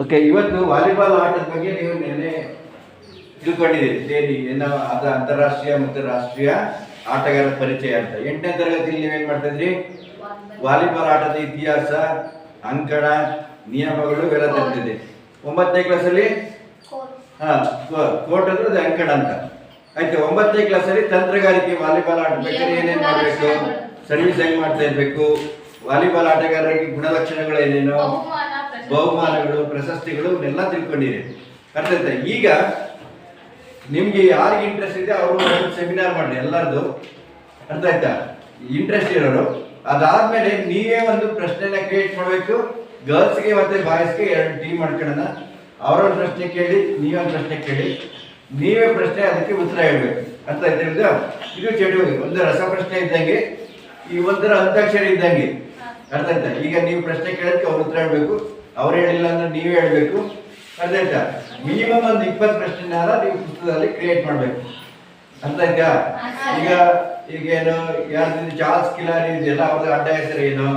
Okay ಇವತ್ತು volleyball ಆಟದ ಬಗ್ಗೆ ನೀವು ನಿನ್ನೆ ತಿಳ್ಕೊಂಡಿದ್ದೀರಿ. ಸೇರಿ ಏನೋ ಅದು ಅಂತಾರಾಷ್ಟ್ರೀಯ ಮತ್ತು ರಾಷ್ಟ್ರೀಯ ಆಟಗಾರರ ಪರಿಚಯ ಅಂತ. ಎಂಟನೇ ತರಗತಿಯಲ್ಲಿ ನೀವೇನ್ ಮಾಡ್ತಾ ಇದ್ರಿ ವಾಲಿಬಾಲ್ ಆಟದ ಇತಿಹಾಸ, ಅಂಕಣ, ನಿಯಮಗಳು ಇವೆಲ್ಲ ತರ್ತಿದೆ ಒಂಬತ್ತನೇ ಕ್ಲಾಸಲ್ಲಿ ಹಾ ಕೋರ್ಟ್ ಅಂದ್ರೆ ಅದು ಅಂಕಣ ಅಂತ. ಆಯ್ತು, ಒಂಬತ್ತನೇ ಕ್ಲಾಸಲ್ಲಿ ತಂತ್ರಗಾರಿಕೆ, ವಾಲಿಬಾಲ್ ಆಡ್ಬೇಕಾದ್ರೆ ಏನೇನ್ ಮಾಡ್ಬೇಕು? ಸರ್ವಿಸ್ ಹೆಂಗ್ ಮಾಡ್ತಾ ಇರ್ಬೇಕು? ವಾಲಿಬಾಲ್ ಆಟಗಾರರಿಗೆ ಗುಣಲಕ್ಷಣಗಳು ಏನೇನು? ಬಹುಮಾನಗಳು, ಪ್ರಶಸ್ತಿಗಳು ಇವನ್ನೆಲ್ಲ ತಿಳ್ಕೊಂಡಿರಿ ಅರ್ಥ ಆಯ್ತಾ ಈಗ ನಿಮ್ಗೆ ಯಾರಿಗೆ ಇಂಟ್ರೆಸ್ಟ್ ಇದೆ, ಅವರು ಸೆಮಿನಾರ್ ಮಾಡಿ ಎಲ್ಲರದು ಅರ್ಥ ಆಯ್ತಾ ಇಂಟ್ರೆಸ್ಟ್ ಇರೋರು. ಅದಾದ್ಮೇಲೆ ನೀವೇ ಒಂದು ಪ್ರಶ್ನೆನ ಕ್ರಿಯೇಟ್ ಮಾಡಬೇಕು. ಗರ್ಲ್ಸ್ಗೆ ಮತ್ತೆ ಬಾಯ್ಸ್ಗೆ ಎರಡು ಟೀಮ್ ಮಾಡ್ಕೊಳ್ಳೋಣ. ಅವರೊಂದು ಪ್ರಶ್ನೆ ಕೇಳಿ ನೀವೊಂದು ಪ್ರಶ್ನೆ ಕೇಳಿ. ನೀವೇ ಪ್ರಶ್ನೆ ಅದಕ್ಕೆ ಉತ್ತರ ಹೇಳ್ಬೇಕು. ಅರ್ಥ ಆಯ್ತಾ ಇದು? ಇದು ಚಟುವಟಿಕೆ. ಒಂದು ರಸಪ್ರಶ್ನೆ ಇದ್ದಂಗೆ, ಈ ಒಂಥರ ಅಂತಾಕ್ಷರಿ ಇದ್ದಂಗೆ. ಅರ್ಥ ಆಯ್ತಾ ಈಗ ನೀವು ಪ್ರಶ್ನೆ ಕೇಳೋದಕ್ಕೆ ಅವ್ರು ಉತ್ತರ ಹೇಳ್ಬೇಕು. ಅವ್ರು ಹೇಳಿಲ್ಲ ಅಂದ್ರೆ ನೀವೇ ಹೇಳಬೇಕು. ಅರ್ಥ. ಆಯ್ತಾ ಮಿನಿಮಮ್ ಒಂದು ಇಪ್ಪತ್ತು ಪ್ರಶ್ನೆನಾರ ನೀವು ಪುಸ್ತಕದಲ್ಲಿ ಕ್ರಿಯೇಟ್ ಮಾಡಬೇಕು. ಅರ್ಥ ಆಯ್ತಾ? ಈಗ ಈಗೇನು ಯಾರ್ದು ಚಾರ್ಲ್ಸ್ ಕಿಲಾರಿ ಇದೆಯಲ್ಲ ಅವ್ರದ್ದು ಅಡ್ಡ ಹೆಸರು ಏನು?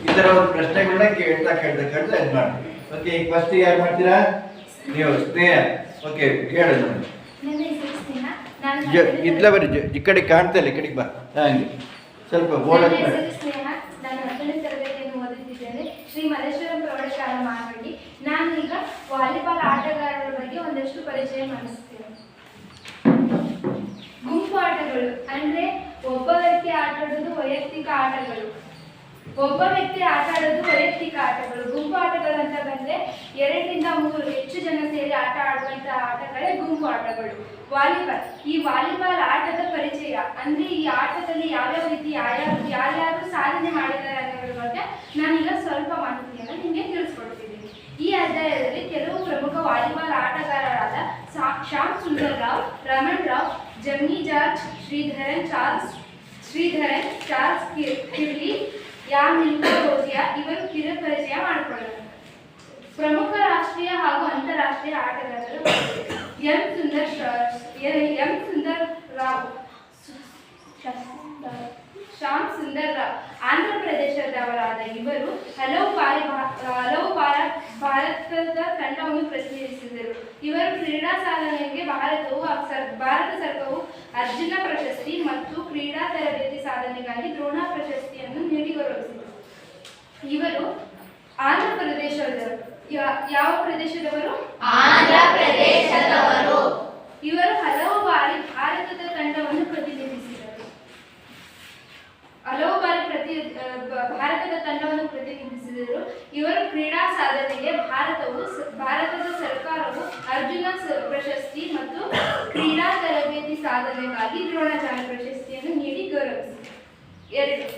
ಈ ಥರ ಒಂದು ಪ್ರಶ್ನೆಗಳನ್ನ ಕೇಳ್ತಾ ಕೇಳ್ತಾ ಕೇಳ್ತಾ ಇದು ಮಾಡಿ ಓಕೆ ಈಗ ಫಸ್ಟ್ ಯಾರು ಮಾಡ್ತೀರಾ? ನೀವು ಸ್ನೇಹ. ಓಕೆ ಹೇಳು ನೋಡಿ ಇದ್ಲ ಬರ್ರಿ ಈ ಕಡೆ ಕಾಣ್ತಾ ಇಲ್ಲ ಈ ಕಡೆಗೆ ಬಾ. ಹಂಗೆ. ಸ್ವಲ್ಪ ಓಡಕ್ ಶ್ರೀ ಮಲ್ಲೇಶ್ವರಂ ಪ್ರೌಢಶಾಲಾ ಮಾಗಡಿ ನಾನು ಈಗ ವಾಲಿಬಾಲ್ ಆಟಗಾರರ ಬಗ್ಗೆ ಒಂದಷ್ಟು ಪರಿಚಯ ಮಾಡಿಸ್ತೇನೆ. ಗುಂಪು ಆಟಗಳು ಅಂದ್ರೆ ಒಬ್ಬ ವ್ಯಕ್ತಿ ಆಟಾಡೋದು ವೈಯಕ್ತಿಕ ಆಟಗಳು. ಒಬ್ಬ ವ್ಯಕ್ತಿ ಆಟ ಆಡೋದು ವೈಯಕ್ತಿಕ ಆಟಗಳು. ಗುಂಪು ಆಟಗಳು ಅಂತ ಬಂದ್ರೆ ಎರಡರಿಂದ ಮೂರು ಹೆಚ್ಚು ಜನ ಸೇರಿ ಆಟ ಆಡುವಂತಹ ಆಟಗಳೇ ಗುಂಪು ಆಟಗಳು. ವಾಲಿಬಾಲ್. ಈ ವಾಲಿಬಾಲ್ ಆಟದ ಪರಿಚಯ. ಅಂದ್ರೆ ಈ ಆಟದಲ್ಲಿ ಯಾವ್ಯಾವ ರೀತಿ ಯಾರ್ಯಾರು ಯಾರ್ಯಾರು ಸಾಧನೆ ಮಾಡಿದ್ದಾರೆ ಅನ್ನೋದ್ರ ಬಗ್ಗೆ ನಾನೀಗ ಸ್ವಲ್ಪ ಮಾಹಿತಿಯನ್ನು ನಿಮಗೆ ತಿಳಿಸ್ಕೊಡ್ತಿದ್ದೀನಿ ಈ ಅಧ್ಯಾಯದಲ್ಲಿ ಕೆಲವು ಪ್ರಮುಖ ವಾಲಿಬಾಲ್ ಆಟಗಾರರಾದ Shyam Sundar Rao Raman Rao, Jimmy George, Sridharan Charles Sridharan Charles ಕಿರ್ಲಿ ಯಾ ಮಿಲ್ಕಾ ರೋಜಿಯಾ ಇವರು ಕಿರು ಪರಿಚಯ ಮಾಡಿಕೊಳ್ಳೋಣ ಪ್ರಮುಖ ರಾಷ್ಟ್ರೀಯ ಹಾಗೂ ಅಂತಾರಾಷ್ಟ್ರೀಯ ಆಟಗಾರರು ಎಂ ಸುಂದರ್ ಎಂ ಸುಂದರ್ ರಾವ್. ಶ್ಯಾಮ್ ಸುಂದರ್ ರಾವ್ ಆಂಧ್ರ ಪ್ರದೇಶದವರಾದ ಇವರು ಹಲವು ಬಾರಿ ಹಲವು ಬಾರ ಭಾರತದ ತಂಡವನ್ನು ಪ್ರತಿನಿಧಿಸಿದರು. ಇವರು ಕ್ರೀಡಾ ಸಾಧನೆಗೆ ಭಾರತವು ಭಾರತ ಸರ್ಕಾರವು ಅರ್ಜುನ ಪ್ರಶಸ್ತಿ ಮತ್ತು ಕ್ರೀಡಾ ತರಬೇತಿ ಸಾಧನೆಗಾಗಿ ದ್ರೋಣ ಪ್ರಶಸ್ತಿಯನ್ನು ನೀಡಿ ಗೌರವಿಸಿದರು. ಇವರು ಆಂಧ್ರ ಪ್ರದೇಶದವರು. ಯಾವ ಪ್ರದೇಶದವರು? ಆಂಧ್ರ ಪ್ರದೇಶದವರು. ಇವರು ಹಲವು ಬಾರಿ ಭಾರತದ ತಂಡವನ್ನು ಪ್ರತಿನಿಧಿಸಿದರು ಹಲವು ಬಾರಿ ಪ್ರತಿ ಆ, ಬ- ಭಾರತದ ತಂಡವನ್ನು ಪ್ರತಿನಿಧಿಸಿದರು ಇವರು ಕ್ರೀಡಾ ಸಾಧನೆಗೆ ಭಾರತವು ಭಾರತದ ಸರ್ಕಾರವು ಅರ್ಜುನ ಪ್ರಶಸ್ತಿ ಮತ್ತು ಕ್ರೀಡಾ ತರಬೇತಿ ಸಾಧನೆಗಾಗಿ ದ್ರೋಣಾಚಾರ್ಯ ಪ್ರಶಸ್ತಿಯನ್ನು ನೀಡಿ ಗೌರವಿಸಿದೆ ಎರಡು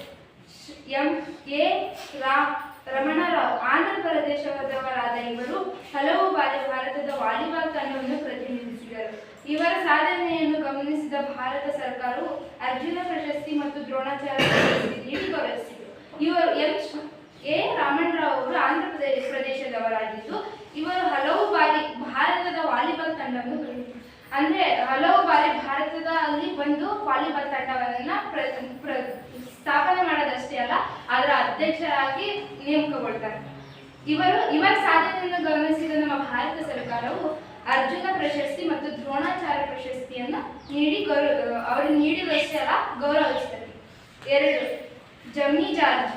ಎಂ, ಕೆ ರಮಣರಾವ್, ಆಂಧ್ರ ಪ್ರದೇಶದವರಾದ ಇವರು ಹಲವು ಬಾರಿ ಭಾರತದ ವಾಲಿಬಾಲ್ ತಂಡವನ್ನು ಪ್ರತಿನಿಧಿಸಿದರು. ಇವರ ಸಾಧನೆಯನ್ನು ಗಮನಿಸಿದ ಭಾರತ ಸರ್ಕಾರವು ಅರ್ಜುನ ಪ್ರಶಸ್ತಿ ಮತ್ತು ದ್ರೋಣಾಚಾರ್ಯ ಪ್ರಶಸ್ತಿ ನೀಡಿ ಗೌರವಿಸಿದರು. ಇವರು ಎಂ ಎ ರಾಮಣ್ರಾವ್ ಅವರು ಆಂಧ್ರ ಪ್ರದೇಶ ಪ್ರದೇಶದವರಾಗಿದ್ದು, ಇವರು ಹಲವು ಬಾರಿ ಭಾರತದ ವಾಲಿಬಾಲ್ ತಂಡವನ್ನು ಅಂದ್ರೆ ಹಲವು ಬಾರಿ ಭಾರತದ ಅಲ್ಲಿ ಬಂದು ವಾಲಿಬಾಲ್ ತಂಡವನ್ನ ಸ್ಥಾಪನೆ ಮಾಡೋದಷ್ಟೇ ಅಲ್ಲ, ಅದರ ಅಧ್ಯಕ್ಷರಾಗಿ ನೇಮಕಗೊಳ್ತಾರೆ. ಇವರು, ಇವರ ಸಾಧನೆಯನ್ನು ಗಮನಿಸಿದ ನಮ್ಮ ಭಾರತ ಸರ್ಕಾರವು ಅರ್ಜುನ ಪ್ರಶಸ್ತಿ ಮತ್ತು ದ್ರೋಣಾಚಾರ್ಯ ಪ್ರಶಸ್ತಿಯನ್ನು ನೀಡಿ ಗೌರವ, ಅವರು ನೀಡಿದಷ್ಟೇ ಅಲ್ಲ ಗೌರವಿಸ್ತಾರೆ ಎರಡು ಜಮ್ಮಿ ಜಾರ್ಜ್.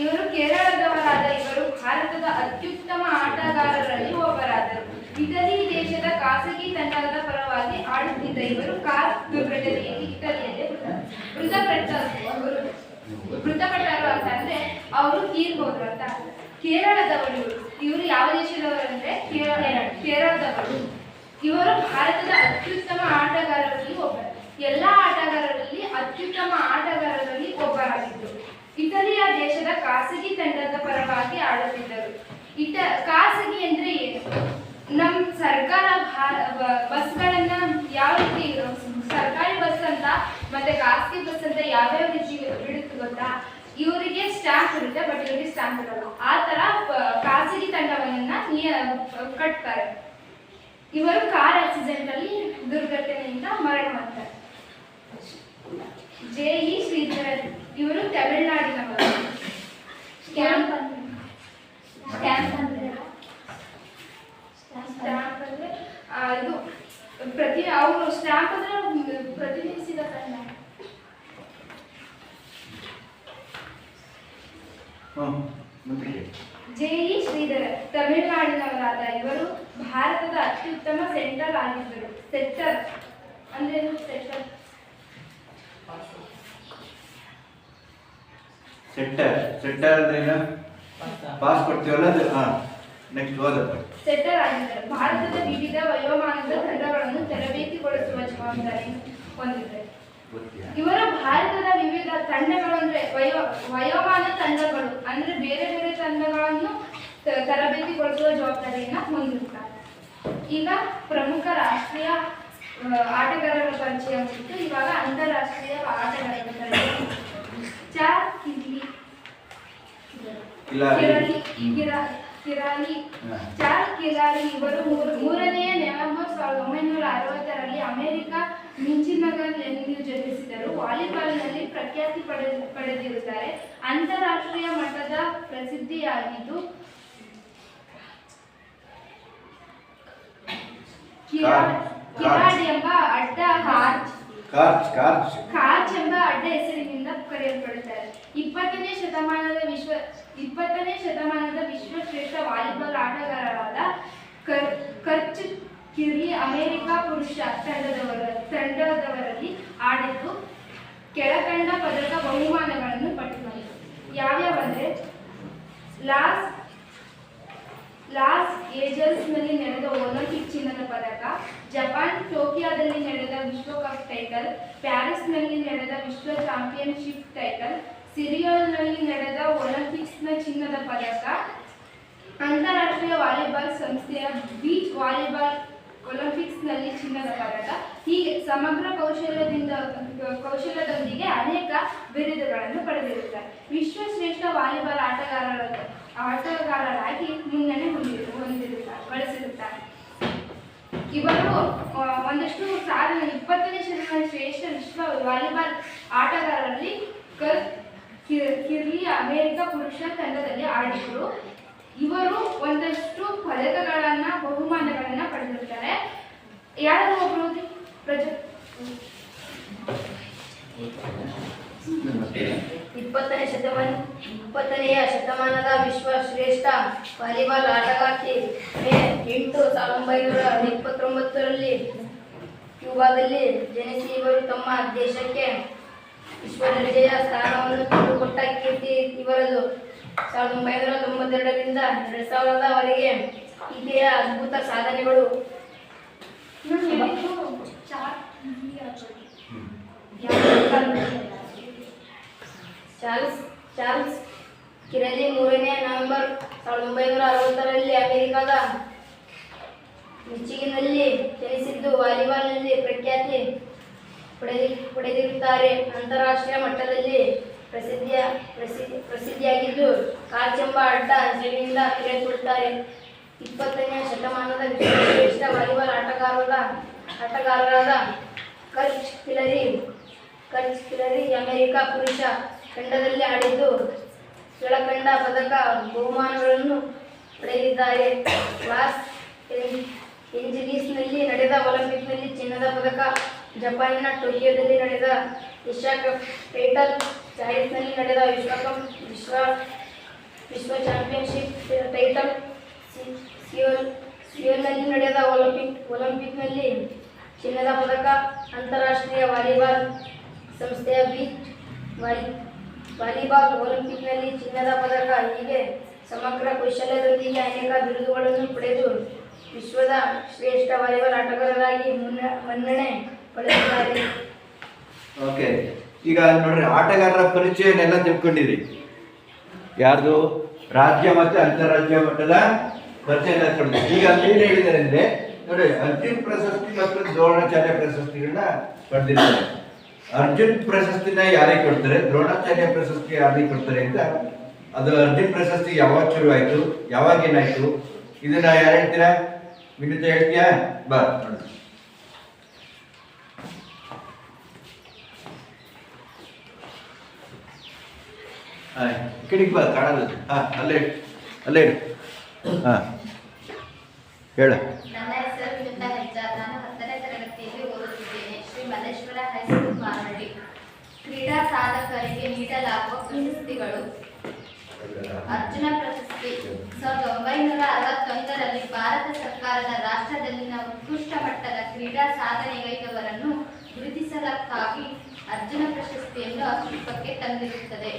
ಇವರು ಕೇರಳದವರಾದ ಇವರು ಭಾರತದ ಅತ್ಯುತ್ತಮ ಆಟಗಾರರಲ್ಲಿ ಒಬ್ಬರಾದರು. ಇಟಲಿ ದೇಶದ ಖಾಸಗಿ ತಂಡದ ಪರವಾಗಿ ಆಡುತ್ತಿದ್ದ ಇವರು ಕಾರ್ ದುರ್ಘಟನೆಯಲ್ಲಿ ಇಟಲಿಯಲ್ಲಿ ಮೃತಪಟ್ಟ ಮೃತಪಟ್ಟರು ಅಂತಂದ್ರೆ ಅವರು ತೀರ್ಬೋದ್ರು ಅಂತ. ಕೇರಳದವರು ಇವರು. ಇವರು ಯಾವ ದೇಶದವರು ಅಂದ್ರೆ ಕೇರಳ ಕೇರಳದವರು ಇವರು ಭಾರತದ ಅತ್ಯುತ್ತಮ ಆಟಗಾರರಲ್ಲಿ ಒಬ್ಬರು. ಎಲ್ಲಾ ಆಟಗಾರರಲ್ಲಿ ಅತ್ಯುತ್ತಮ ಆಟಗಾರರಲ್ಲಿ ಒಬ್ಬರಾಗಿದ್ದರು ಇಟಲಿಯ ದೇಶದ ಖಾಸಗಿ ತಂಡದ ಪರವಾಗಿ ಆಡುತ್ತಿದ್ದರು ಇಟ, ಖಾಸಗಿ ಅಂದ್ರೆ ನಮ್ಮ ಸರ್ಕಾರ ಬಸ್ಗಳನ್ನ ಯಾವ ರೀತಿ, ಸರ್ಕಾರಿ ಬಸ್ ಅಂತ ಮತ್ತೆ ಖಾಸಗಿ ಬಸ್ ಅಂತ ಯಾವ್ಯಾವ ರೀತಿ ಬಿಡುತ್ತೆ ಗೊತ್ತಾ? ಇವರಿಗೆ ಸ್ಟ್ಯಾಂಪ್ ಇರುತ್ತೆ ಬಟ್ ಇವರಿಗೆ ಸ್ಟ್ಯಾಂಪ್ ಇರಲ್ಲ ಆ ತರ ಖಾಸಗಿ ತಂಡವನ್ನ ಕಟ್ತಾರೆ. ಇವರು ಕಾರ್ ಆಕ್ಸಿಡೆಂಟ್ ಅಲ್ಲಿ ದುರ್ಘಟನೆಯಿಂದ ಮರಣ ಹೊಂದ್ತಾರೆ. ಜೆ ಇ ಶ್ರೀಧರನ್ ಇವರು ತಮಿಳುನಾಡಿನವರು. ಇದು ಪ್ರತಿ ಅವರು ಸ್ಟ್ಯಾಂಪ್ ಅಂದರೆ ಪ್ರತಿನಿಧಿಸಿದ ಕನ್ನಡ. ಜೆ ಇ ಶ್ರೀಧರನ್ ತಮಿಳುನಾಡಿನವರಾದ ಇವರು ಭಾರತದ ಅತ್ಯುತ್ತಮ ಸೆಂಟರ್ ಆಗಿದ್ದರು. ಸೆಂಟರ್ ಸೆಟ್ಟರ್ ಏನ? ಪಾಸ್ ಕೊಡ್ತೀವಲ್ಲ ಅದು? ಹಾಂ ನೆಕ್ಸ್ಟ್ ಓದಪ್ಪ. ಸೆಟ್ಟರ್ ಆಗಿದ್ದಾರೆ. ಭಾರತದ ವಿವಿಧ ವಯೋಮಾನದ ತಂಡಗಳನ್ನು ತರಬೇತಿಗೊಳಿಸುವ ಜವಾಬ್ದಾರಿ ಹೊಂದಿದ್ದಾರೆ ಇವರ ಭಾರತದ ವಿವಿಧ ತಂಡಗಳು ಅಂದ್ರೆ ವಯೋ ವಯೋಮಾನ ತಂಡಗಳು ಅಂದ್ರೆ ಬೇರೆ ಬೇರೆ ತಂಡಗಳನ್ನು ತರಬೇತಿಗೊಳಿಸುವ ಜವಾಬ್ದಾರಿಯನ್ನ ಹೊಂದಿರುತ್ತಾರೆ. ಈಗ ಪ್ರಮುಖ ರಾಷ್ಟ್ರೀಯ ಆಟಗಾರರ ಪರಿಚಯ ಇವಾಗ ಅಂತಾರಾಷ್ಟ್ರೀಯ ಆಟಗಾರರ ಪರಿಚಯ ಚಾರ್ ಕಿರ್ಲಿ. ಕಿರಾಲಿ ಹ್ಮ್. ಕಿರಾಲಿ ಇವರು ಮೂರ- ಮೂರನೆಯ ನವೆಂಬರ್ ಸಾವಿರದ ಒಂಬೈನೂರ ಅರವತ್ತರಲ್ಲಿ ಅಮೆರಿಕ ಮಿಂಚಿನಗರ್ನಲ್ಲಿ ಜನಿಸಿದರು ವಾಲಿಬಾಲ್ನಲ್ಲಿ ಪ್ರಖ್ಯಾತಿ ಪಡೆ ಪಡೆದಿರುತ್ತಾರೆ ಅಂತಾರಾಷ್ಟ್ರೀಯ ಮಟ್ಟದ ಪ್ರಸಿದ್ಧಿಯಾಗಿದ್ದು ಕಿರಾಡ್. ಎಂಬ ಅಡ್ಡ ಕಾರ್ಚ್ ಕಾರ್ಚ್ ಕಾರ್ಚ್ ಕಾರ್ಚ್ ಎಂಬ ಅಡ್ಡ ಹೆಸರಿನಿಂದ ಕರೆಯಲ್ಪಡುತ್ತಾರೆ. ಇಪ್ಪತ್ತನೇ ಶತಮಾನದ ವಿಶ್ವ, ಇಪ್ಪತ್ತನೇ ಶತಮಾನದ ವಿಶ್ವ ಶ್ರೇಷ್ಠ ವಾಲಿಬಾಲ್ ಆಟಗಾರರಾದ ಕರ್, ಕರ್ಚ್ ಕಿರಿ ಅಮೆರಿಕ ಪುರುಷ ತಂಡದವರ, ತಂಡದವರಲ್ಲಿ ಆಡಿದ್ದು ಕೆಳಕಂಡ ಪದಕ ಬಹುಮಾನಗಳನ್ನು ಪಡೆದಿದ್ದಾರೆ ಯಾವ್ಯಾವಂದ್ರೆ, ಲಾಸ್ ಲಾಸ್ ಏಂಜಲ್ಸ್ನಲ್ಲಿ ನಡೆದ ಒಲಿಂಪಿಕ್ ಚಿನ್ನದ ಪದಕ, ಜಪಾನ್ ಟೋಕಿಯೋದಲ್ಲಿ ನಡೆದ ವಿಶ್ವಕಪ್ ಟೈಟಲ್, ಪ್ಯಾರಿಸ್ನಲ್ಲಿ ನಡೆದ ವಿಶ್ವ ಚಾಂಪಿಯನ್ಶಿಪ್ ಟೈಟಲ್, ಸಿರಿಯೋಲ್ನಲ್ಲಿ ನಡೆದ ಒಲಿಂಪಿಕ್ಸ್ನ ಚಿನ್ನದ ಪದಕ, ಅಂತಾರಾಷ್ಟ್ರೀಯ ವಾಲಿಬಾಲ್ ಸಂಸ್ಥೆಯ ಬೀಚ್ ವಾಲಿಬಾಲ್ ಒಲಿಂಪಿಕ್ಸ್ನಲ್ಲಿ ಚಿನ್ನದ ಪದಕ. ಹೀಗೆ ಸಮಗ್ರ ಕೌಶಲ್ಯದಿಂದ ಕೌಶಲ್ಯದೊಂದಿಗೆ ಅನೇಕ ಬಿರುದುಗಳನ್ನು ಪಡೆದಿರುತ್ತಾರೆ. ವಿಶ್ವಶ್ರೇಷ್ಠ ವಾಲಿಬಾಲ್ ಆಟಗಾರರ ಆಟಗಾರರಾಗಿ ಮುನ್ನಡೆ ಹೊಂದಿರು ಹೊಂದಿರುತ್ತಾರೆ, ಬಳಸಿರುತ್ತಾರೆ. ಇವರು ಒಂದಷ್ಟು ಸಾಧನೆ ಇಪ್ಪತ್ತನೇ ಶತಮಾನ ಶ್ರೇಷ್ಠ ವಿಶ್ವ ವಾಲಿಬಾಲ್ ಆಟಗಾರರಲ್ಲಿ ಕರ್ ಕಿ- ಕಿರ್ಲಿ ಅಮೆರಿಕ ಪುರುಷ ತಂಡದಲ್ಲಿ ಆಡಿದರು ಇವರು ಒಂದಷ್ಟು ಪದಕಗಳನ್ನು, ಬಹುಮಾನಗಳನ್ನ ಪಡೆದಿರುತ್ತಾರೆ. ಯಾರು ಒಬ್ಬರು ಪ್ರಜ ಇಪ್ಪತ್ತನೇ ಶತಮಾನ ಇಪ್ಪತ್ತನೆಯ ಶತಮಾನದ ವಿಶ್ವ ಶ್ರೇಷ್ಠ ವಾಲಿಬಾಲ್ ಆಟಗಾರ್ತಿ ಮೇ ಎಂಟು ಸಾವಿರದ ಒಂಬೈನೂರ ಇಪ್ಪತ್ತೊಂಬತ್ತರಲ್ಲಿ ಕ್ಯೂಬಾದಲ್ಲಿ ಜನಿಸಿ ಇವರು ತಮ್ಮ ದೇಶಕ್ಕೆ ವಿಶ್ವ ದರ್ಜೆಯ ಸ್ಥಾನವನ್ನು ತಂದುಕೊಟ್ಟ ಕೀರ್ತಿ ಇವರದು. ಸಾವಿರದ ಒಂಬೈನೂರ ತೊಂಬತ್ತೆರಡರಿಂದ ಎರಡು ಸಾವಿರದವರೆಗೆ ಈಕೆಯ ಅದ್ಭುತ ಸಾಧನೆಗಳು ನಾನು ಹೇಳಿದ್ದು ಚಾರ್ ಕಿರ್ಲಿ ಆಗ್ಬೋದು. ಚಾರ್ಲ್ಸ್ ಚಾರ್ಲ್ಸ್ ಕಿರಲಿ ಮೂರನೇ ನವೆಂಬರ್ ಸಾವಿರದ ಒಂಬೈನೂರ ಅರವತ್ತರಲ್ಲಿ ಅಮೆರಿಕದ ಮಿಚಿಗಿನಲ್ಲಿ ಜನಿಸಿದ್ದು ವಾಲಿಬಾಲ್ನಲ್ಲಿ ಪ್ರಖ್ಯಾತಿ ಪಡೆದಿ, ಪಡೆದಿರುತ್ತಾರೆ. ಅಂತಾರಾಷ್ಟ್ರೀಯ ಮಟ್ಟದಲ್ಲಿ ಪ್ರಸಿದ್ಧಿಯ, ಪ್ರಸಿದ್ಧಿ, ಪ್ರಸಿದ್ಧಿಯಾಗಿದ್ದು ಕಾರ್ಚೆಂಬ ಅಡ್ಡ ಹೆಸರಿನಿಂದ ಕರೆಯಲ್ಪಡುತ್ತಾರೆ ಇಪ್ಪತ್ತನೇ ಶತಮಾನದ ವಿಶ್ವಶ್ರೇಷ್ಠ ವಾಲಿಬಾಲ್ ಆಟಗಾರರ, ಆಟಗಾರರಾದ ಕರ್ಚ್ ಕಿಲರಿ ಕರ್ಚ್ ಕಿಲರಿ ಅಮೆರಿಕ ಪುರುಷ ತಂಡದಲ್ಲಿ ಆಡಿದ್ದು ಕೆಳಕಂಡ ಪದಕ ಬಹುಮಾನಗಳನ್ನು ಪಡೆದಿದ್ದಾರೆ. ಕ್ಲಾಸ್ ಎಂಜಿನಿಸ್ನಲ್ಲಿ ನಡೆದ ಒಲಿಂಪಿಕ್ನಲ್ಲಿ ಚಿನ್ನದ ಪದಕ ಜಪಾನಿನ ಟೋಕಿಯೋದಲ್ಲಿ ನಡೆದ ಏಷ್ಯಾ ಕಪ್ ಟೈಟಲ್ ಪ್ಯಾರಿಸ್ನಲ್ಲಿ ನಡೆದ ವಿಶ್ವಕಪ್ ವಿಶ್ವ ವಿಶ್ವ ಚಾಂಪಿಯನ್ಶಿಪ್ ಟೈಟಲ್ ಸಿಯೋಲ್, ಸಿಯೋಲ್ನಲ್ಲಿ ನಡೆದ ಒಲಿಂಪಿಕ್, ಒಲಿಂಪಿಕ್ನಲ್ಲಿ ಚಿನ್ನದ ಪದಕ ಅಂತಾರಾಷ್ಟ್ರೀಯ ವಾಲಿಬಾಲ್ ಸಂಸ್ಥೆಯ ಬೀಚ್ ವಾಲಿ ವಾಲಿಬಾಲ್ ಒಲಿಂಪಿಕ್ನಲ್ಲಿ ಚಿನ್ನದ ಪದಕ, ಹೀಗೆ ಸಮಗ್ರ ಕೌಶಲ್ಯದೊಂದಿಗೆ ಅನೇಕ ಬಿರುದುಗಳನ್ನು ಪಡೆದು ವಿಶ್ವದ ಶ್ರೇಷ್ಠ ವಾಲಿಬಾಲ್ ಆಟಗಾರರಾಗಿ ಮುನ್ನ, ಮನ್ನಣೆ ಪಡೆದಿದ್ದಾರೆ. ಓಕೆ ಈಗ ನೋಡ್ರಿ, ಆಟಗಾರರ ಪರಿಚಯನೆಲ್ಲ ತಿಳ್ಕೊಂಡಿರಿ. ಯಾರ್ದು? ರಾಜ್ಯ ಮತ್ತು ಅಂತಾರಾಜ್ಯ ಮಟ್ಟದ ಪರಿಚಯ ತಿಳ್ಕೊಂಡಿರಿ. ಈಗ ಏನು ಹೇಳಿದ್ದಾರೆ ಅಂದ್ರೆ, ನೋಡಿ, ಅಂತಿಮ ಪ್ರಶಸ್ತಿ ಮತ್ತು ದ್ರೋಣಾಚಾರ್ಯ ಪ್ರಶಸ್ತಿಗಳನ್ನ ಪಡೆದಿದ್ದಾರೆ. ಅರ್ಜುನ್ ಪ್ರಶಸ್ತಿನ ಯಾರಿಗೆ ಕೊಡ್ತಾರೆ, ದ್ರೋಣಾಚಾರ್ಯ ಪ್ರಶಸ್ತಿ ಯಾರಿಗೆ ಕೊಡ್ತಾರೆ ಅಂತ, ಅದು ಅರ್ಜುನ್ ಪ್ರಶಸ್ತಿ ಯಾವಾಗ ಶುರು ಆಯ್ತು, ಯಾವಾಗ ಏನಾಯ್ತು, ಇದನ್ನ ಯಾರು ಹೇಳ್ತೀರಾ? ವಿನಿತ ಹೇಳ್ತೀಯಾ? ಬಾ ನೋಡು. ಹಾಂ ಕಿಡಿಗೆ ಬಾ ಕಾಣಲ್ಲ ಹಾಂ ಅಲ್ಲೇ. ಅಲ್ಲೇ ಹಾಂ ಹೇಳ ನನ್ನ ಹೆಸರು ವಿನುತಾ ಹೆಜ್ಜಾರ್ ನಾನು ಹತ್ತನೇ ತರಗತಿಯಲ್ಲಿ ಓದುತ್ತಿದ್ದೇನೆ ಸಾಧಕರಿಗೆ ನೀಡಲಾಗುವ ಪ್ರಶಸ್ತಿಗಳು. ಅರ್ಜುನ ಪ್ರಶಸ್ತಿ. ಸಾವಿರದ ಒಂಬೈನೂರ ಅರವತ್ತೊಂದರಲ್ಲಿ ಭಾರತ ಸರ್ಕಾರದ ರಾಷ್ಟ್ರದಲ್ಲಿನ ಉತ್ಕೃಷ್ಟ ಮಟ್ಟದ ಕ್ರೀಡಾ ಸಾಧನೆಗೈದವರನ್ನು ಗುರುತಿಸಲಕ್ಕಾಗಿ ಅರ್ಜುನ ಪ್ರಶಸ್ತಿಯನ್ನು ಅಸ್ತಿತ್ವಕ್ಕೆ ತಂದಿರುತ್ತದೆ.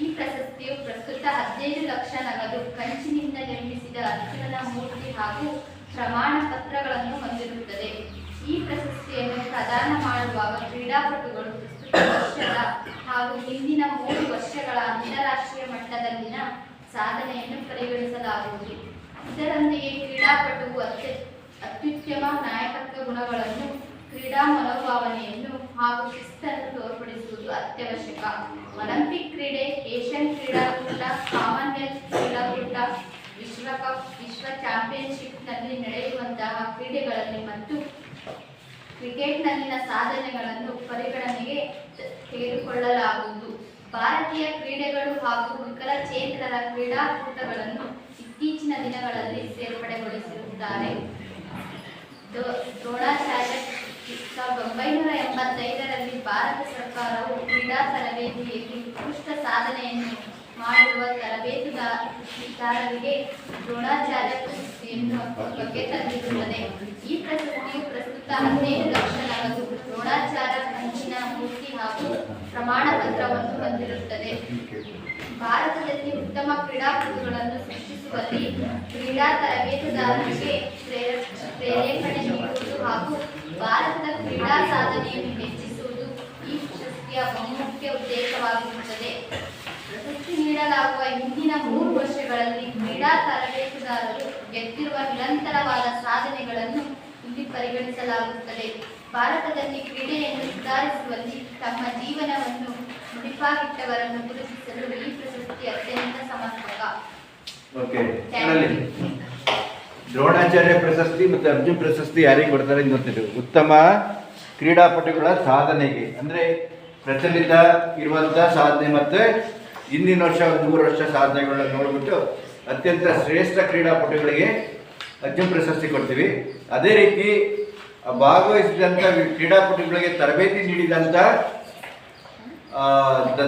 ಈ ಪ್ರಶಸ್ತಿಯು ಪ್ರಸ್ತುತ ಹದಿನೈದು ಲಕ್ಷ ನಗದು ಕಂಚಿನಿಂದ ನಿರ್ಮಿಸಿದ ಅರ್ಜುನನ ಮೂರ್ತಿ ಹಾಗೂ ಪ್ರಮಾಣ ಪತ್ರಗಳನ್ನು ಹೊಂದಿರುತ್ತದೆ. ಈ ಪ್ರಶಸ್ತಿಯನ್ನು ಪ್ರದಾನ ಮಾಡುವಾಗ ಕ್ರೀಡಾಪಟುಗಳು ವರ್ಷದ ಹಾಗೂ ಹಿಂದಿನ ಮೂರು ವರ್ಷಗಳ ಅಂತಾರಾಷ್ಟ್ರೀಯ ಮಟ್ಟದಲ್ಲಿನ ಸಾಧನೆಯನ್ನು ಪರಿಗಣಿಸಲಾಗುವುದು. ಇದರೊಂದಿಗೆ ಕ್ರೀಡಾಪಟುವು ಅತ್ಯ, ಅತ್ಯುತ್ತಮ ನಾಯಕತ್ವ ಗುಣಗಳನ್ನು ಕ್ರೀಡಾ ಮನೋಭಾವನೆಯನ್ನು ಹಾಗೂ ಶಿಸ್ತನ್ನು ತೋರ್ಪಡಿಸುವುದು ಅತ್ಯವಶ್ಯಕ. ಒಲಿಂಪಿಕ್ ಕ್ರೀಡೆ, ಏಷ್ಯನ್ ಕ್ರೀಡಾಕೂಟ, ಕಾಮನ್ವೆಲ್ತ್ ಕ್ರೀಡಾಕೂಟ, ವಿಶ್ವಕಪ್, ವಿಶ್ವ ಚಾಂಪಿಯನ್ಶಿಪ್ನಲ್ಲಿ ನಡೆಯುವಂತಹ ಕ್ರೀಡೆಗಳಲ್ಲಿ ಮತ್ತು ಕ್ರಿಕೆಟ್ನಲ್ಲಿನ ಸಾಧನೆಗಳನ್ನು ಪರಿಗಣನೆಗೆ ತೆಗೆದುಕೊಳ್ಳಲಾಗುವುದು. ಭಾರತೀಯ ಕ್ರೀಡೆಗಳು ಹಾಗೂ ವಿಕಲಚೇತನರ ಕ್ರೀಡಾಕೂಟಗಳನ್ನು ಇತ್ತೀಚಿನ ದಿನಗಳಲ್ಲಿ ಸೇರ್ಪಡೆಗೊಳಿಸಿರುತ್ತಾರೆ. ದ್ರೋ- ದ್ರೋಣಾಚಾರ್ಯ ಸಾವಿರದ ಒಂಬೈನೂರ ಎಂಬತ್ತೈದರಲ್ಲಿ ಭಾರತ ಸರ್ಕಾರವು ಕ್ರೀಡಾ ತರಬೇತಿಯಲ್ಲಿ ಉತ್ಕೃಷ್ಟ ಸಾಧನೆಯನ್ನು ಮಾಡಿರುವ ತರಬೇತುದಾರರಿಗೆ ದ್ರೋಣಾಚಾರ್ಯ ಪ್ರಶಸ್ತಿಯನ್ನು ಬಗ್ಗೆ ತಂದಿರುತ್ತದೆ. ಈ ಪ್ರಶಸ್ತಿಯು ಪ್ರಸ್ತುತ ಹದಿನೈದು ಲಕ್ಷ ನಗದು ದ್ರೋಣಾಚಾರ್ಯ ಕಂಚಿನ ಮೂರ್ತಿ ಹಾಗೂ ಪ್ರಮಾಣ ಪತ್ರವನ್ನು ಹೊಂದಿರುತ್ತದೆ. ಭಾರತದಲ್ಲಿ ಉತ್ತಮ ಕ್ರೀಡಾಪಟುಗಳನ್ನು ಸೃಷ್ಟಿಸುವಲ್ಲಿ ಕ್ರೀಡಾ ತರಬೇತುದಾರರಿಗೆ ಪ್ರೇರ- ಪ್ರೇರೇಪಣೆ ನೀಡುವುದು ಹಾಗೂ ಭಾರತದ ಕ್ರೀಡಾ ಸಾಧನೆಯನ್ನು ಹೆಚ್ಚಿಸುವುದು ಈ ಪ್ರಶಸ್ತಿಯ ಬಹುಮುಖ್ಯ ಉದ್ದೇಶವಾಗಿರುತ್ತದೆ. ನೀಡಲಾಗುವ ಹಿಂದಿನ ಮೂರು ವರ್ಷಗಳಲ್ಲಿ ಕ್ರೀಡಾ ತರಬೇತುದಾರರು ಗೆದ್ದಿರುವ ನಿರಂತರವಾದ ಸಾಧನೆಗಳನ್ನು ಇಲ್ಲಿ ಪರಿಗಣಿಸಲಾಗುತ್ತದೆ. ಭಾರತದಲ್ಲಿ ಕ್ರೀಡೆಯನ್ನು ಸುಧಾರಿಸುವಲ್ಲಿ ತಮ್ಮ ಜೀವನವನ್ನು ಮುಡಿಪಾಗಿಟ್ಟವರನ್ನು ಗುರುತಿಸಲು ಈ ಪ್ರಶಸ್ತಿ ಅತ್ಯಂತ ಸಮರ್ಪಕ. ದ್ರೋಣಾಚಾರ್ಯ ಪ್ರಶಸ್ತಿ ಮತ್ತು ಅರ್ಜುನ್ ಪ್ರಶಸ್ತಿ ಯಾರಿಗೆ ಕೊಡ್ತಾರೆ ಗೊತ್ತಿದೆ ಉತ್ತಮ ಕ್ರೀಡಾಪಟುಗಳ ಸಾಧನೆಗೆ. ಅಂದರೆ ಪ್ರಚಲಿತ ಇರುವಂಥ ಸಾಧನೆ ಮತ್ತು ಹಿಂದಿನ ವರ್ಷ, ಮೂರು ವರ್ಷ ಸಾಧನೆಗಳನ್ನ ನೋಡಿಬಿಟ್ಟು ಅತ್ಯಂತ ಶ್ರೇಷ್ಠ ಕ್ರೀಡಾಪಟುಗಳಿಗೆ ಅರ್ಜುನ್ ಪ್ರಶಸ್ತಿ ಕೊಡ್ತೀವಿ. ಅದೇ ರೀತಿ ಭಾಗವಹಿಸಿದಂಥ ಕ್ರೀಡಾಪಟುಗಳಿಗೆ ತರಬೇತಿ ನೀಡಿದಂಥ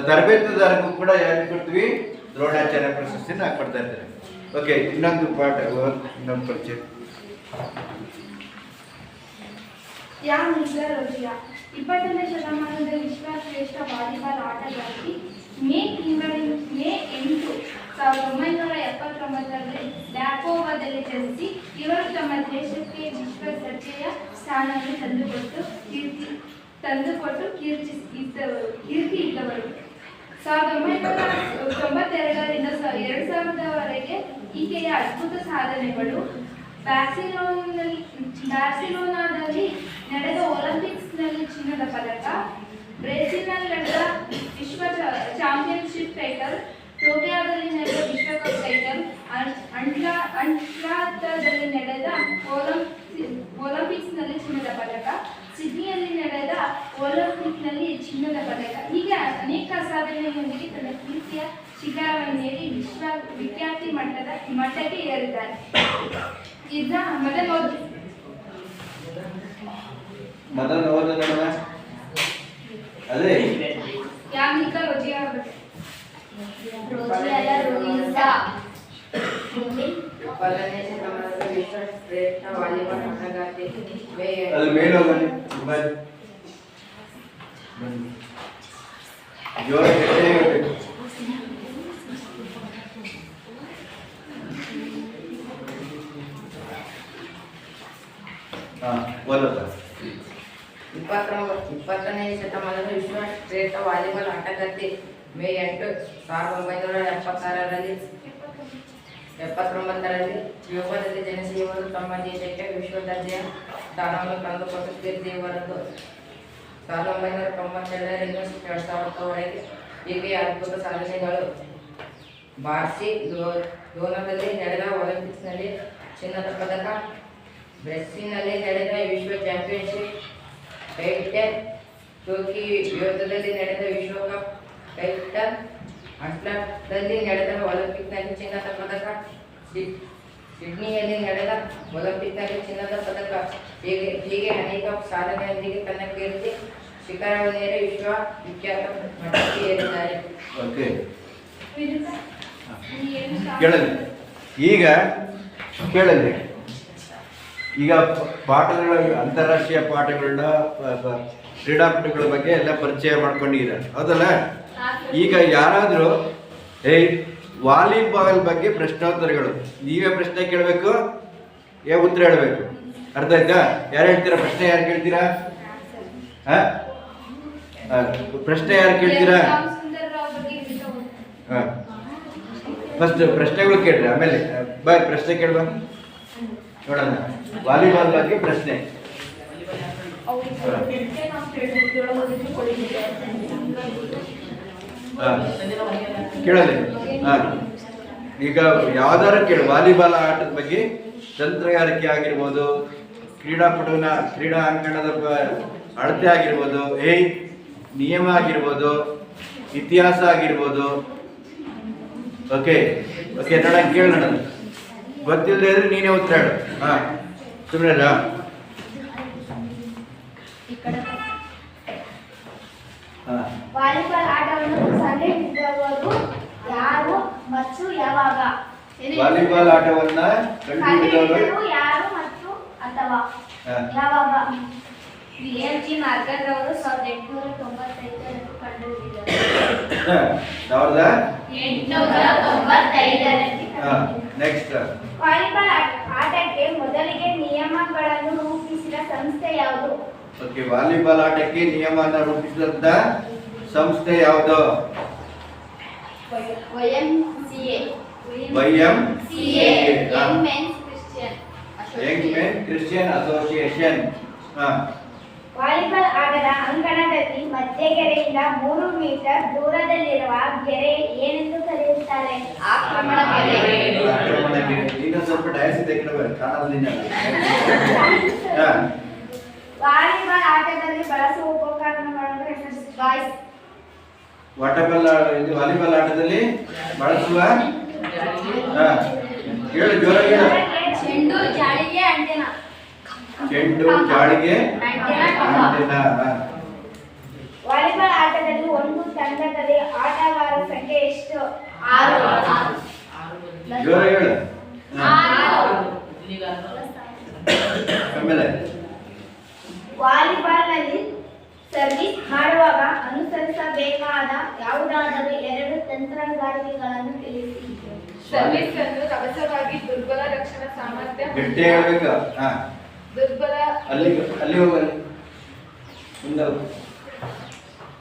ತರಬೇತುದಾರರಿಗೂ ಕೂಡ ಯಾರಿಗೆ ಕೊಡ್ತೀವಿ? ದ್ರೋಣಾಚಾರ್ಯ ಪ್ರಶಸ್ತಿನ ಕೊಡ್ತಾ ಇದ್ದಾರೆ ಓಕೆ, ಇನ್ನೊಂದು ಪಾಠ ಇನ್ನೊಂದು ಪರಿಚಯ. ಇಪ್ಪತ್ತನೇ ಶತಮಾನದ ವಿಶ್ವ ಶ್ರೇಷ್ಠ ವಾಲಿಬಾಲ್ ಆಟಗಾರ್ತಿ ಸಾವಿರದ ಒಂಬೈನೂರ ಎಪ್ಪತ್ತೊಂಬತ್ತರಲ್ಲಿ ಲ್ಯಾಪೋವಾದಲ್ಲಿ ಜನಿಸಿ ಇವರು ತಮ್ಮ ದೇಶಕ್ಕೆ ವಿಶ್ವ ಚರ್ಚೆಯ ಸ್ಥಾನವನ್ನು ತಂದುಕೊಟ್ಟು ಕೀರ್ತಿ ತಂದುಕೊಟ್ಟು ಕೀರ್ತಿ ಇದ್ದವರು ಕೀರ್ತಿ ಇದ್ದವರು. ಸಾವಿರದ ಒಂಬೈನೂರ ತೊಂಬತ್ತೆರಡರಿಂದ ಎರಡು ಸಾವಿರದವರೆಗೆ ಈಕೆಯ ಅದ್ಭುತ ಸಾಧನೆಗಳು ಬ್ಯಾರ್ಸಿಲೋನಲ್ಲಿ ಬ್ಯಾರ್ಸಿಲೋನಾದಲ್ಲಿ ನಡೆದ ಒಲಿಂಪಿಕ್ಸ್ನಲ್ಲಿ ಚಿನ್ನದ ಪದಕ ಬ್ರೆಜಿಲ್ನಲ್ಲಿ ನಡೆದ ವಿಶ್ವ ಚಾಂಪಿಯನ್ಶಿಪ್ ಟೈಟಲ್ ಟೋಕಿಯೋದಲ್ಲಿ ನಡೆದ ವಿಶ್ವಕಪ್ ಟೈಟಲ್ ಅಂ- ಅಂಟ್ಲಾ ಅಂಟ್ಲಾದಲ್ಲಿ ನಡೆದ ಒಲಂಪಿಕ್ಸ್ ಒಲಿಂಪಿಕ್ಸ್ನಲ್ಲಿ ಚಿನ್ನದ ಪದಕ ಸಿಡ್ನಿಯಲ್ಲಿ ನಡೆದ ಒಲಿಂಪಿಕ್ನಲ್ಲಿ ಚಿನ್ನದ ಪದಕ. ಹೀಗೆ ಅನೇಕ ಸಾಧನೆಯೊಂದಿಗೆ ತನ್ನ ಕೀರ್ತಿಯ ಶಿಖರವನ್ನೇರಿ ವಿಶ್ವ ವಿದ್ಯಾರ್ಥಿ ಮಟ್ಟದ ಮಟ್ಟಕ್ಕೆ ಏರಿದ್ದಾರೆ. ಇದನ್ನ ಮೊದಲ ಮೊದಲು ಅದೇ. ಯಾಮಿಕಾ ರೋಜಿಯಾ ಅವರು ರೋಜಿಯಲ್ಲ ರೋಯಿಸಾ ಇಪ್ಪತ್ತನೇ ಶತಮಾನದ ವಿಶ್ವ ಶ್ರೇಷ್ಠ ವಾಲಿಬಾಲ್ ಆಟಗಾರ್ತಿ ಮೇ ಅದು ಮೇಲೆ ಹೋಗಲಿ ಬನ್ನಿ. ಬನ್ನಿ. ಜೋರಾಗಿ ಗಟ್ಟಿಯಾಗಿ ಹೇಳ್ಬೇಕು. ಹಾ ಓದೋದಾ ಇಪ್ಪತ್ತೊಂಬತ್ತು ಇಪ್ಪತ್ತನೇ ಶತಮಾನದ ವಿಶ್ವ ಶ್ರೇಷ್ಠ ವಾಲಿಬಾಲ್ ಆಟಗಾರ್ತಿ ಮೇ ಎಂಟು ಸಾವಿರದ ಒಂಬೈನೂರ ಎಪ್ಪತ್ತಾರರಲ್ಲಿ ಎಪ್ಪತ್ತೊಂಬತ್ತರಲ್ಲಿ ಯೋಗದಲ್ಲಿ ಜನಿಸಿ ಇವರು ತಮ್ಮ ದೇಶಕ್ಕೆ ವಿಶ್ವ ದರ್ಜೆಯ ಸ್ಥಾನವನ್ನು ತಂದುಕೊಟ್ಟು ಕೀರ್ತಿ ಇವರದ್ದು ಸಾವಿರದ ಒಂಬೈನೂರ ತೊಂಬತ್ತೆರಡರಿಂದ ಎರಡು ಸಾವಿರದವರೆಗೆ ಹೀಗೆ ಅದ್ಭುತ ಸಾಧನೆಗಳು ಬಾರ್ಸಿ ದೋನದಲ್ಲಿ ನಡೆದ ಒಲಿಂಪಿಕ್ಸ್ನಲ್ಲಿ ಚಿನ್ನದ ಪದಕ ಬ್ರೆಸ್ಸಿನಲ್ಲಿ ನಡೆದ ವಿಶ್ವ ಚಾಂಪಿಯನ್ಶಿಪ್ ಟೈಟಲ್ ಟೋಕಿಯೋದಲ್ಲಿ ನಡೆದ ವಿಶ್ವಕಪ್ ಟೈಟಲ್ ಅಟ್ಲಾಂಟಾದಲ್ಲಿ ನಡೆದ ಒಲಿಂಪಿಕ್ನಲ್ಲಿ ಚಿನ್ನದ ಪದಕ ಸಿಡ್- ಸಿಡ್ನಿಯಲ್ಲಿ ನಡೆದ ಒಲಿಂಪಿಕ್ನಲ್ಲಿ ಚಿನ್ನದ ಪದಕ. ಹೀಗೆ ಹೀಗೆ ಅನೇಕ ಸಾಧನೆಯೊಂದಿಗೆ ತನ್ನ ಕೀರ್ತಿ ಶಿಖರವನ್ನೇರಿ ವಿಶ್ವ ವಿಖ್ಯಾತ ಮಟ್ಟಕ್ಕೆ ಏರಿದ್ದಾರೆ. ಓಕೆ. ವಿರುದ್ಧ ಏನು ಕೇಳಲಿ. ಈಗ ಕೇಳಲಿ. ಈಗ ಪಾಠಗಳ ಅಂತಾರಾಷ್ಟ್ರೀಯ ಪಾಠಗಳನ್ನ ಕ್ರೀಡಾಪಟುಗಳ ಬಗ್ಗೆ ಎಲ್ಲ ಪರಿಚಯ ಮಾಡ್ಕೊಂಡಿದ್ದಾರೆ. ಹೌದಲ್ಲ? ಈಗ ಯಾರಾದರೂ, ಏಯ್, ವಾಲಿಬಾಲ್ ಬಗ್ಗೆ ಪ್ರಶ್ನೋತ್ತರಗಳು. ನೀವೇ ಪ್ರಶ್ನೆ ಕೇಳಬೇಕು? ಏ, ಉತ್ತರ ಹೇಳಬೇಕು. ಅರ್ಥ ಆಯ್ತಾ? ಯಾರು ಹೇಳ್ತೀರಾ? ಪ್ರಶ್ನೆ ಯಾರು ಕೇಳ್ತೀರಾ? ಪ್ರಶ್ನೆ ಯಾರು ಕೇಳ್ತೀರಾ? ಫಸ್ಟ್ ಪ್ರಶ್ನೆಗಳು ಕೇಳ್ರಿ, ಆಮೇಲೆ ಬಾಯ್ ಪ್ರಶ್ನೆ ಕೇಳುವ ನೋಡೋಣ. ವಾಲಿಬಾಲ್ ಬಗ್ಗೆ ಪ್ರಶ್ನೆ. ಕೇಳಲಿ ಈಗ ಯಾವ್ದಾರು ಕೇಳಿ. ವಾಲಿಬಾಲ್ ಆಟದ ಬಗ್ಗೆ ತಂತ್ರಗಾರಿಕೆ ಆಗಿರ್ಬೋದು, ಕ್ರೀಡಾಪಟುವಿನ, ಕ್ರೀಡಾ ಅಂಗಣದ ಅಳತೆ ಆಗಿರ್ಬೋದು ಏಯ್ ನಿಯಮ ಆಗಿರ್ಬೋದು, ಇತಿಹಾಸ ಆಗಿರ್ಬೋದು. ಓಕೆ ಓಕೆ ನೋಡ ಕೇಳೋಣ ಗೊತ್ತಿಲ್ಲದೆ ಇದ್ರೆ ನೀನೇ ಉತ್ತರ ಹೇಳು. ಹಾ. ಸುಮ್ಮನೆ ವಾಲಿಬಾಲ್ ಆಟವನ್ನು ಕಂಡುಹಿಡಿದವರು ಯಾರು ಮತ್ತು ಯಾವಾಗ? ವಾಲಿಬಾಲ್ ಆಟವನ್ನ ಕಂಡುಹಿಡಿದವರು ಯಾರು ಮತ್ತು ಅಥವಾ. ಯಾವಾಗ? William G. ಮಾರ್ಗನ್ ಅವರು ಸಾವಿರದ ಎಂಟುನೂರ ತೊಂಬತ್ತೈದರಲ್ಲಿ ಕಂಡುಹಿಡಿದರು. ಎಂಟುನೂರ ತೊಂಬತ್ತೈದರಲ್ಲಿ. ನೆಕ್ಸ್ಟ್ ವಾಲಿಬಾಲ್ ಆಟಕ್ಕೆ ಮೊದಲಿಗೆ ನಿಯಮಗಳನ್ನು ರೂಪಿಸಿದ ಸಂಸ್ಥೆ ಯಾವುದು? ಓಕೆ ವಾಲಿಬಾಲ್ ಆಟಕ್ಕೆ ನಿಯಮವನ್ನು ರೂಪಿಸಿದಂತ ಸಂಸ್ಥೆ ಯಾವುದು? Young men Christian association. ಹಾ. ವಾಲಿಬಾಲ್ ಆಟದ ಅಂಗಣದಲ್ಲಿ ಮಧ್ಯಗೆರೆಯಿಂದ ಮೂರು ಮೀಟರ್ ದೂರದಲ್ಲಿರುವ ಗೆರೆ ಏನೆಂದು ಕರೆಯುತ್ತಾರೆ? ಆಕ್ರಮಣ ಗೆರೆ ಸ್ವಲ್ಪ ಡಯಸ್ ಇದೆ ವಾಲಿಬಾಲ್ ಆಟದಲ್ಲಿ ಬಳಸುವ ಉಪಕರಣಗಳನ್ನು ಹೆಸರಿಸಿ. ಬಾಯ್ಸ್ ವಾಟರ್ಬಾಲ್ ಇದು ವಾಲಿಬಾಲ್ ಆಟದಲ್ಲಿ ಬಳಸುವ ಹೇಳು ಜೋರಾಗಿ. ಚೆಂಡು ಜಾಳಿಗೆ ಅಂಟೆನ? ಚೆಂಡು ಜಾಳಿಗೆ. ವಾಲಿಬಾಲ್ ಆಟದಲ್ಲಿ ಒಂದು ತಂಡದಲ್ಲಿ ಆಟಗಾರ ಸಂಖ್ಯೆ ಎಷ್ಟು? ಆರು. ಜೋರಾಗಿ ಹೇಳು. ಆಮೇಲೆ. ವಾಲಿಬಾಲ್ನಲ್ಲಿ ಸರ್ವಿಸ್ ಮಾಡುವಾಗ ಅನುಸರಿಸಬೇಕಾದ ಯಾವುದಾದರೂ ಎರಡು ತಂತ್ರಗಾರಿಕೆಗಳನ್ನು ತಿಳಿಸಿ. ಸರ್ವಿಸ್ ಅನ್ನು ರಭಸವಾಗಿ ದುರ್ಬಲ ರಕ್ಷಣಾ ಸಾಮರ್ಥ್ಯ ದುರ್ಬಲ ಅಲ್ಲಿ ಅಲ್ಲಿ ಹೋಗಲ್ಲಿ ಮುಂದೆ ಹೋಗು.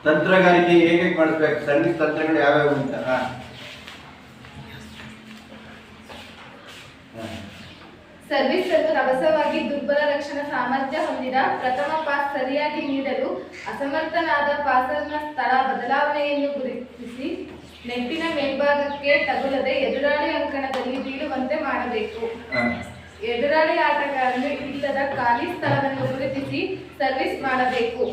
ತಂತ್ರಗಾರಿಕೆ ಹೇಗೆ ಮಾಡಿಸ್ಬೇಕು ಸಣ್ಣ ತಂತ್ರಗಳು ಯಾವ್ಯಾವ ಉಂಟ. ಸರ್ವಿಸ್ ಅನ್ನು ರಭಸವಾಗಿ ದುರ್ಬಲ ರಕ್ಷಣಾ ಸಾಮರ್ಥ್ಯ ಹೊಂದಿದ ಪ್ರಥಮ ಪಾಸ್ ಸರಿಯಾಗಿ ನೀಡಲು ಅಸಮರ್ಥನಾದ ಪಾಸರ್ನ ಸ್ಥಳ ಬದಲಾವಣೆಯನ್ನು ಗುರುತಿಸಿ ನೆಟ್ಟಿನ ಮೇಲ್ಭಾಗಕ್ಕೆ ತಗುಲದೆ ಎದುರಾಳಿ ಅಂಕಣದಲ್ಲಿ ಬೀಳುವಂತೆ ಮಾಡಬೇಕು. ಎದುರಾಳಿ ಆಟಗಾರನು ಇಲ್ಲದ ಖಾಲಿ ಸ್ಥಳವನ್ನು ಗುರುತಿಸಿ ಸರ್ವಿಸ್ ಮಾಡಬೇಕು.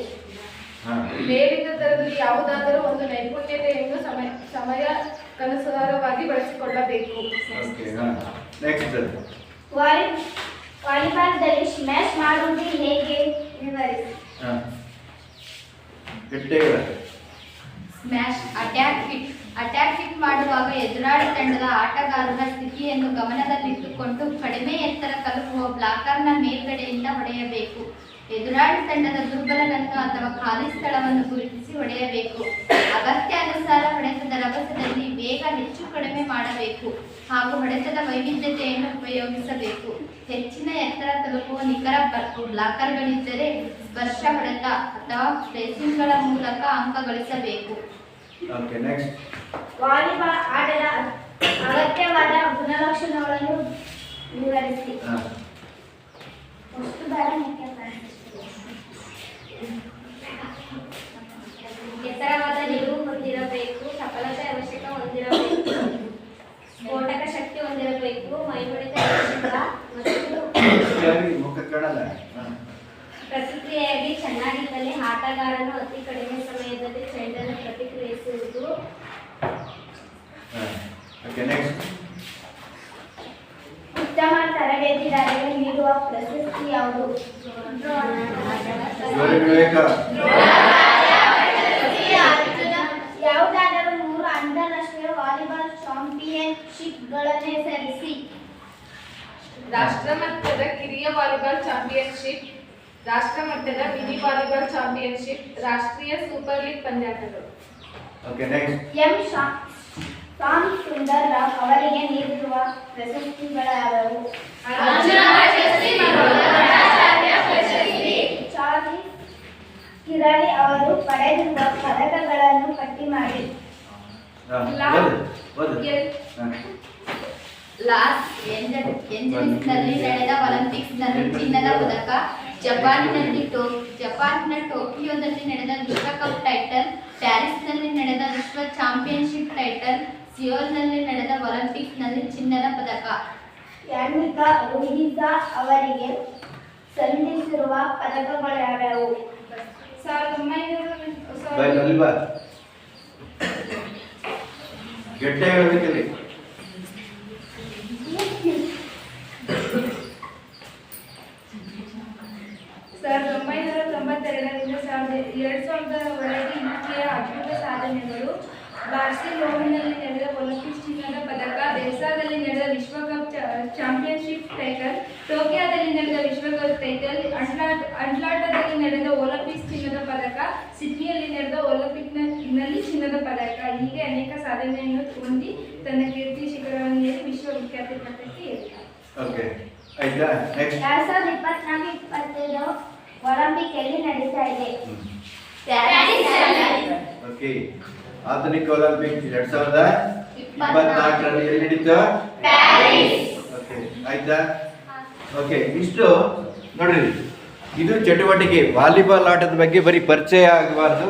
ಹಾ. ಮೇಲಿನ ತರದಲ್ಲಿ ಯಾವುದಾದರೂ ಒಂದು ನೈಪುಣ್ಯತೆಯನ್ನು ಸಮಯ ಸಮಯ ಕನುಸಾರವಾಗಿ ಬಳಸಿಕೊಳ್ಳಬೇಕು. ಓಕೆ ಹಾ. ನೆಕ್ಸ್ಟ್ ವಾಲಿ ವಾಲಿಬಾಲ್ದಲ್ಲಿ ಸ್ಮ್ಯಾಶ್ ಮಾಡುವುದು ಹೇಗೆ? ವಿವರಿಸಿ. Smash attack hit attack hit ಮಾಡುವಾಗ ಎದುರಾಳಿ ತಂಡದ ಆಟಗಾರರ ಸ್ಥಿತಿಯನ್ನು ಗಮನದಲ್ಲಿಟ್ಟುಕೊಂಡು ಕಡಿಮೆ ಎತ್ತರ ತಲುಪುವ ಬ್ಲಾಕರ್ನ ಮೇಲ್ಗಡೆಯಿಂದ ಹೊಡೆಯಬೇಕು. ಎದುರಾಳಿ ತಂಡದ ದುರ್ಬಲನನ್ನು ಅಥವಾ ಖಾಲಿ ಸ್ಥಳವನ್ನು ಗುರುತಿಸಿ ಹೊಡೆಯಬೇಕು. ಅಗತ್ಯಾನುಸಾರ ಹೊಡೆತದ ರಭಸದಲ್ಲಿ ವೇಗ ಹೆಚ್ಚು ಕಡಿಮೆ ಮಾಡಬೇಕು ಹಾಗೂ ಹೊಡೆತದ ವೈವಿಧ್ಯತೆಯನ್ನು ಉಪಯೋಗಿಸಬೇಕು. ಹೆಚ್ಚಿನ ಎತ್ತರ ತಲುಪುವ ನಿಖರ ಬ್ಲಾಕರ್ಗಳಿದ್ದರೆ ಸ್ಪರ್ಶ ಹೊಡೆತ ಅಥವಾ ಪ್ಲೇಸಿಂಗ್ಗಳ ಮೂಲಕ ಅಂಕ ಗಳಿಸಬೇಕು ವಾಲಿಬಾಲ್ ಆಟದ ಅಗತ್ಯವಾದ ಗುಣಲಕ್ಷಣಗಳನ್ನು ವಿವರಿಸಿ. ಎತ್ತರವಾದ ನಿಲುವು ಹೊಂದಿರಬೇಕು ಸಫಲತೆ ಅವಶ್ಯಕ ಹೊಂದಿರಬೇಕು ಸ್ಫೋಟಕ ಶಕ್ತಿ ಹೊಂದಿರಬೇಕು ಮೈಬಡಿತ ಅವಶ್ಯಕ ಮತ್ತು ಪ್ರತಿಕ್ರಿಯೆಯಾಗಿ ಚೆನ್ನಾಗಿದ್ದಲ್ಲಿ ಆಟಗಾರನು ಅತಿ ಕಡಿಮೆ ಸಮಯದಲ್ಲಿ ಚೆಂಡನ್ನು ಪ್ರತಿಕ್ರಿಯಿಸುವುದು. ಉತ್ತಮ ತರಬೇತಿದಾರರಿಗೆ ನೀಡುವ ಪ್ರಶಸ್ತಿ ಯಾವುದು? ಯಾವುದಾದರೂ ಮೂರು ಅಂತಾರಾಷ್ಟ್ರೀಯ ವಾಲಿಬಾಲ್ ಚಾಂಪಿಯನ್ಶಿಪ್ಗಳನ್ನು ಹೆಸರಿಸಿ ರಾಷ್ಟ್ರ ಮಟ್ಟದ ಕಿರಿಯ ವಾಲಿಬಾಲ್ ಚಾಂಪಿಯನ್ಶಿಪ್ ರಾಷ್ಟ್ರ ಮಟ್ಟದ ಮಿನಿ ವಾಲಿಬಾಲ್ ಚಾಂಪಿಯನ್ಶಿಪ್ ರಾಷ್ಟ್ರೀಯ super league ಪಂದ್ಯಾಟಗಳು. Okay next M Shyam Sundar Rao ಅವರಿಗೆ ನೀಡಿರುವ ಪ್ರಶಸ್ತಿಗಳಾದವು. ಚಾರ್ಲಿ ಕಿರಾಣಿ ಅವರು ಪಡೆದಿರುವ ಪದಕಗಳನ್ನು ಪಟ್ಟಿ ಮಾಡಿ. ಲಾಸ್ ಏಂಜಲ್- ಏಂಜಲೀಸ್ನಲ್ಲಿ ನಡೆದ ಒಲಿಂಪಿಕ್ಸ್ನಲ್ಲಿ ಚಿನ್ನದ ಪದಕ ಜಪಾನ್ನಲ್ಲಿ ಟೋ ಜಪಾನ್ನ ಟೋಕಿಯೋದಲ್ಲಿ ನಡೆದ ವಿಶ್ವಕಪ್ ಟೈಟಲ್ ಪ್ಯಾರಿಸ್ನಲ್ಲಿ ವಿಶ್ವ ಚಾಂಪಿಯನ್ಶಿಪ್ ಟೈಟಲ್ ಸಿಯೋಲ್ನಲ್ಲಿ ನಡೆದ ಒಲಿಂಪಿಕ್ಸ್ನಲ್ಲಿ ಚಿನ್ನದ ಪದಕ. ಯಾನ್ವಿಕಾ ರೋಹಿತಾ ಅವರಿಗೆ ಸಲ್ಲಿಸಿರುವ ಪದಕಗಳು ಯಾವ್ಯಾವು ಸಾವಿರದ ಒಂಬೈನೂರ ಹೇಳಬೇಕಲ್ಲಿ. ಸಾವಿರದ ಒಂಬೈನೂರ ತೊಂಬತ್ತೆರಡರಿಂದ ಸಾವಿರದ ಎರಡು ಸಾವಿರದವರೆಗೆ ಈಕೆಯ ಅದ್ಭುತ ಸಾಧನೆಗಳು. ಬಾರ್ಸಿಲೋನಲ್ಲಿ ನಡೆದ ಒಲಿಂಪಿಕ್ಸ್ ಚಿನ್ನದ ಪದಕ ಬೆಲ್ಸಾದಲ್ಲಿ ನಡೆದ ವಿಶ್ವಕಪ್ ಚಾ- ಚಾಂಪಿಯನ್ಶಿಪ್ ಟೈಟಲ್ ಟೋಕಿಯೋದಲ್ಲಿ ನಡೆದ ವಿಶ್ವಕಪ್ ಟೈಟಲ್ ಅಂಟ್ಲಾಟ್ ಅಟ್ಲಾಂಟಾದಲ್ಲಿ ನಡೆದ ಒಲಿಂಪಿಕ್ಸ್ ಚಿನ್ನದ ಪದಕ ಸಿಡ್ನಿಯಲ್ಲಿ ನಡೆದ ಒಲಿಂಪಿಕ್ನಲ್ಲಿ ಚಿನ್ನದ ಪದಕ. ಹೀಗೆ ಅನೇಕ ಸಾಧನೆಯನ್ನು ಹೊಂದಿ ತನ್ನ ಕೀರ್ತಿ ಶಿಖರವನ್ನು ವಿಶ್ವವಿಖ್ಯಾತಿ ವಿಶ್ವವಿಖ್ಯಾತ ಪಟ್ಟಕ್ಕೆ ಏರಿದ್ದಾರೆ ಓಕೆ ಆಯ್ತಾ? ನೆಕ್ಸ್ಟ್ ಎರಡ್ ಸಾವಿರದ ಇಪ್ಪತ್ನಾಲ್ಕು ಇಪ್ಪತ್ತೈದು. ನಡೀತಾ ಇದೆ. ಓಕೆ. ಆಧುನಿಕ ಒಲಿಂಪಿಕ್ ಎರಡ್ ಸಾವಿರದ ಇಪ್ಪತ್ನಾಲ್ಕರಲ್ಲಿ ಎಲ್ಲಿ ನಡೀತು? ಓಕೆ ಆಯ್ತಾ? ಓಕೆ ಇಷ್ಟು. ನೋಡ್ರಿ ಇದು ಚಟುವಟಿಕೆ. ವಾಲಿಬಾಲ್ ಆಟದ ಬಗ್ಗೆ ಬರೀ ಪರಿಚಯ ಆಗಬಾರ್ದು.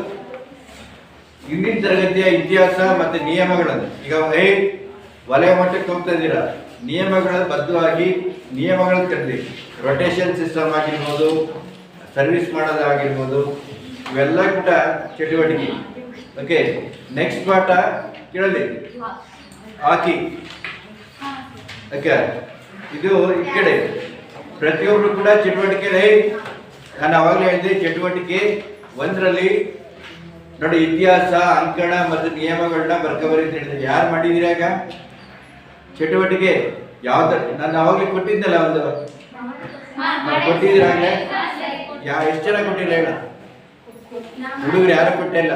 ಇಂದಿನ ತರಗತಿಯ ಇತಿಹಾಸ ಮತ್ತೆ ನಿಯಮಗಳನ್ನು ಈಗ ಹೇ ವಲಯ ಮಟ್ಟಕ್ಕೆ ಹೋಗ್ತಾ ಇದ್ದೀರಾ? ನಿಯಮಗಳ ಬದ್ಧವಾಗಿ ನಿಯಮಗಳನ್ನು ತರಲಿ ರೊಟೇಷನ್ ಸಿಸ್ಟಮ್ ಆಗಿರ್ಬೋದು ಸರ್ವಿಸ್ ಮಾಡೋದಾಗಿರ್ಬೋದು ಇವೆಲ್ಲ ಕೂಡ ಚಟುವಟಿಕೆ. ಓಕೆ ನೆಕ್ಸ್ಟ್ ಪಾಠ ಕೇಳಲಿ? ಹಾಕಿ. ಓಕೆ ಇದು ಈ ಕಡೆ. ಪ್ರತಿಯೊಬ್ಬರು ಕೂಡ ಚಟುವಟಿಕೆ ನಾನು ಅವಾಗಲೇ ಹೇಳಿದೆ ಚಟುವಟಿಕೆ ಒಂದರಲ್ಲಿ ನೋಡಿ ಇತಿಹಾಸ ಅಂಕಣ ಮತ್ತು ನಿಯಮಗಳನ್ನ ಬರ್ಕೊಬರಿ ಅಂತ ಹೇಳಿದೆ ಯಾರು ಮಾಡಿದಿರಿ ಈಗ? ಚಟುವಟಿಕೆ ಯಾವ್ದು? ನಾನು ಅವಾಗಲೇ ಕೊಟ್ಟಿದ್ದಲ್ಲ ಒಂದು. ಕೊಟ್ಟಿದ್ದೀರಾಗಲೇ ಯಾ ಎಷ್ಟು ಜನ ಕೊಟ್ಟಿಲ್ಲ ಹೇಳ. ಹುಡುಗರು ಯಾರು ಕೊಟ್ಟಿಲ್ಲ.